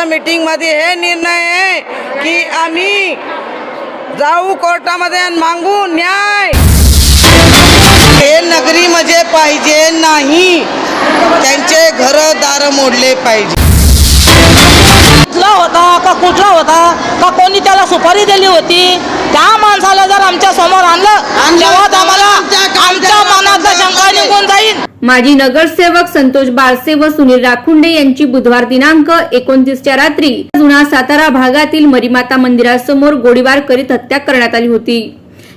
आमचा मीटिंगमध्ये हे निर्णय आहे की आम्ही जाऊ कोर्टामध्ये आणि मागू न्याय. हे नगरी मध्ये पाहिजे नाही. त्यांचे घर दार मोडले पाहिजे. कुठला होता का कुठला होता का कोणी त्याला सुपारी दिली होती? त्या माणसाला जर आमच्यासमोर आणलं तेव्हाच आम्हाला आमच्या माजी नगरसेवक संतोष बाळसे व सुनील राखुंडे यांची बुधवार दिनांक एकोणतीसच्या रात्री जुना सातारा भागातील मरीमाता मंदिरासमोर गोळीबार करीत हत्या करण्यात आली होती.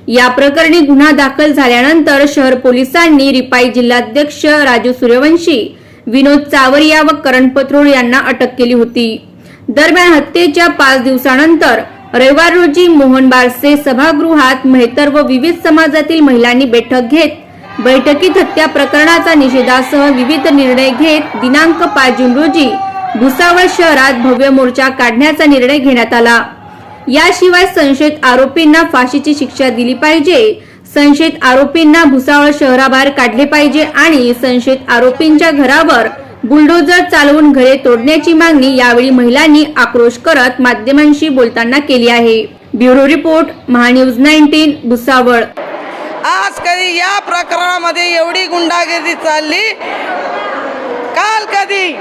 या प्रकरणी गुन्हा दाखल झाल्यानंतर शहर पोलिसांनी रिपाई जिल्हाध्यक्ष राजू सूर्यवंशी विनोद चावरिया व करण पथरोड यांना अटक केली होती. दरम्यान हत्येच्या पाच दिवसानंतर रविवार रोजी मोहन बारसे सभागृहात मेहतर व विविध समाजातील महिलांनी बैठक घेत बैठकीत हत्या प्रकरणाचा निषेधासह विविध निर्णय घेत दिनांक पाच जून रोजी भुसावळ शहरात भव्य मोर्चा काढण्याचा निर्णय घेण्यात आला. याशिवाय संशयित आरोपींना फाशीची शिक्षा दिली पाहिजे संशयित आरोपींना भुसावळ शहराबाहेर काढले पाहिजे आणि संशयित आरोपींच्या घरावर बुलडोजर चालवून घरे तोडण्याची मागणी यावेळी महिलांनी आक्रोश करत माध्यमांशी बोलताना केली आहे. Bureau report MahaNews nineteen Bhusawal. आज कधी या प्रकरणामध्ये एवढी गुंडागिरी चालली? काल कधी?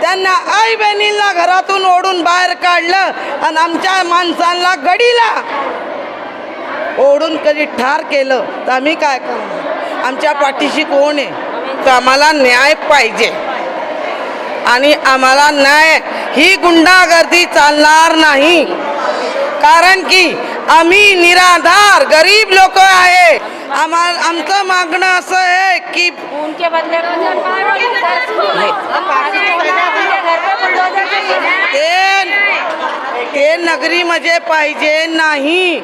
त्यांना आई बहिणींना घरातून ओढून बाहेर काढलं आणि आमच्या माणसांना गडीला ओढून कधी ठार केलं? तर आम्ही काय करणार? आमच्या पाठीशी कोण आहे? तर आम्हाला न्याय पाहिजे. आणि आम्हाला न्याय ही गुंडागर्दी चालणार नाही. कारण की आम्ही निराधार गरीब लोक आहे. आम्हाला आमचं मागणं असं आहे की उनके बदले ते ते नगरीमध्ये पाहिजे नाही.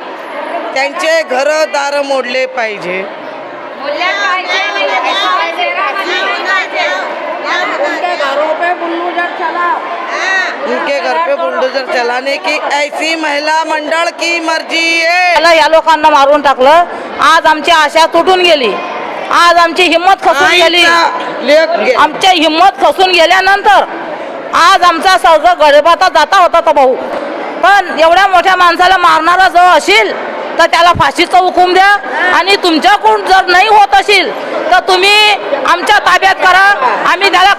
त्यांचे घर दार मोडले पाहिजे उनके घर पे बुलडोजर चलाने की ऐसी महिला मंडळ की मर्जी है। त्याला या लोकांना मारून टाकलं. आज आमची आशा तुटून गेली. आज आमची हिंमत खसून गेली. आमच्या हिंमत खसून गेल्यानंतर आज आमचा सर्ग गडबाता जाता होता तो भाऊ. पण एवढ्या मोठ्या माणसाला मारणारा जो असेल तर त्याला फाशीचा हुकूम द्या. आणि तुमच्याकडून जर नाही होत असेल तर तुम्ही आमच्या ताब्यात करा. आम्ही त्याला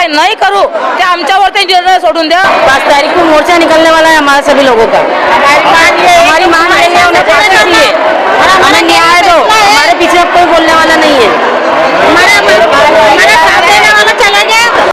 काय नाही करू ते आमच्यावर ते निर्णय सोडून द्या. पाच तारीख को मोर्चा निकलने वाला है हमारे सभी लोगों का? हमारी मांग यही है